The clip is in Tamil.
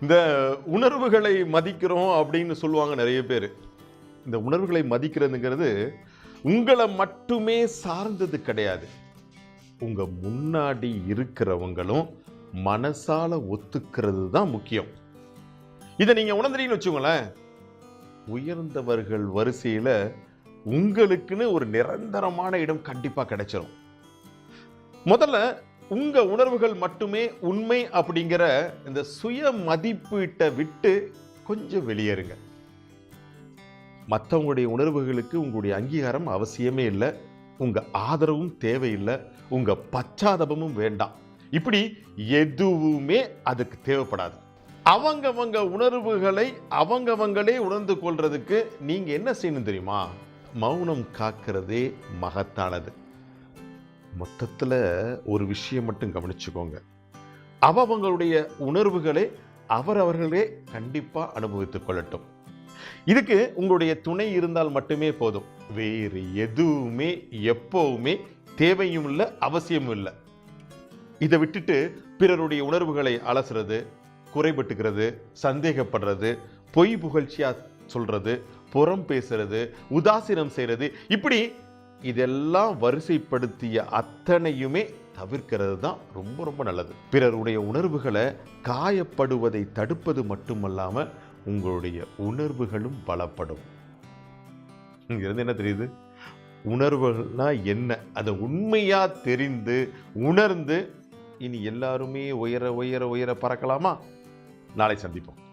இந்த உணர்வுகளை மதிக்கிறோம் அப்படின்னு சொல்லுவாங்க நிறைய பேர். இந்த உணர்வுகளை மதிக்கிறதுங்கிறது உங்களை மட்டுமே சார்ந்தது கிடையாது. உங்கள் முன்னாடி இருக்கிறவங்களும் மனசால் ஒத்துக்கிறது தான் முக்கியம். இதை நீங்கள் உணர்ந்துறீங்கன்னு வச்சுக்கோங்களேன். உயர்ந்தவர்கள் வரிசையில் உங்களுக்குன்னு ஒரு நிரந்தரமான இடம் கண்டிப்பாக கிடைச்சிரும். முதல்ல உங்க உணர்வுகள் மட்டுமே உண்மை அப்படிங்கிற இந்த சுய மதிப்பீட்டை விட்டு கொஞ்சம் வெளியேறுங்க. மற்றவங்களுடைய உணர்வுகளுக்கு உங்களுடைய அங்கீகாரம் அவசியமே இல்லை. உங்க ஆதரவும் தேவையில்லை. உங்க பச்சாதபமும் வேண்டாம். இப்படி எதுவுமே அதுக்கு தேவைப்படாது. அவங்கவங்க உணர்வுகளை அவங்கவங்களே உணர்ந்து கொள்றதுக்கு நீங்க என்ன செய்யணும் தெரியுமா? மௌனம் காக்கிறதே மகத்தானது. மொத்தத்தில் ஒரு விஷயம் மட்டும் கவனிச்சுக்கோங்க. அவங்களுடைய உணர்வுகளை அவரவர்களே கண்டிப்பாக அனுபவித்துக் கொள்ளட்டும். இதுக்கு உங்களுடைய துணை இருந்தால் மட்டுமே போதும். வேறு எதுவுமே எப்போவுமே தேவையும் இல்லை அவசியமும் இல்லை. இதை விட்டுட்டு பிறருடைய உணர்வுகளை அலசுறது குறைபட்டுக்கிறது சந்தேகப்படுறது பொய் புகழ்ச்சியாக சொல்கிறது புறம் பேசுறது உதாசீனம் செய்கிறது இப்படி இதெல்லாம் வரிசைப்படுத்திய அத்தனையுமே தவிர்க்கிறது தான் ரொம்ப ரொம்ப நல்லது. பிறருடைய உணர்வுகளை காயப்படுவதை தடுப்பது மட்டுமல்லாமல் உங்களுடைய உணர்வுகளும் பலப்படும். இங்கிருந்து என்ன தெரியுது? உணர்வுகள்னா என்ன? அதை உண்மையா தெரிந்து உணர்ந்து இனி எல்லாருமே உயர உயர உயர பறக்கலாமா? நாளை சந்திப்போம்.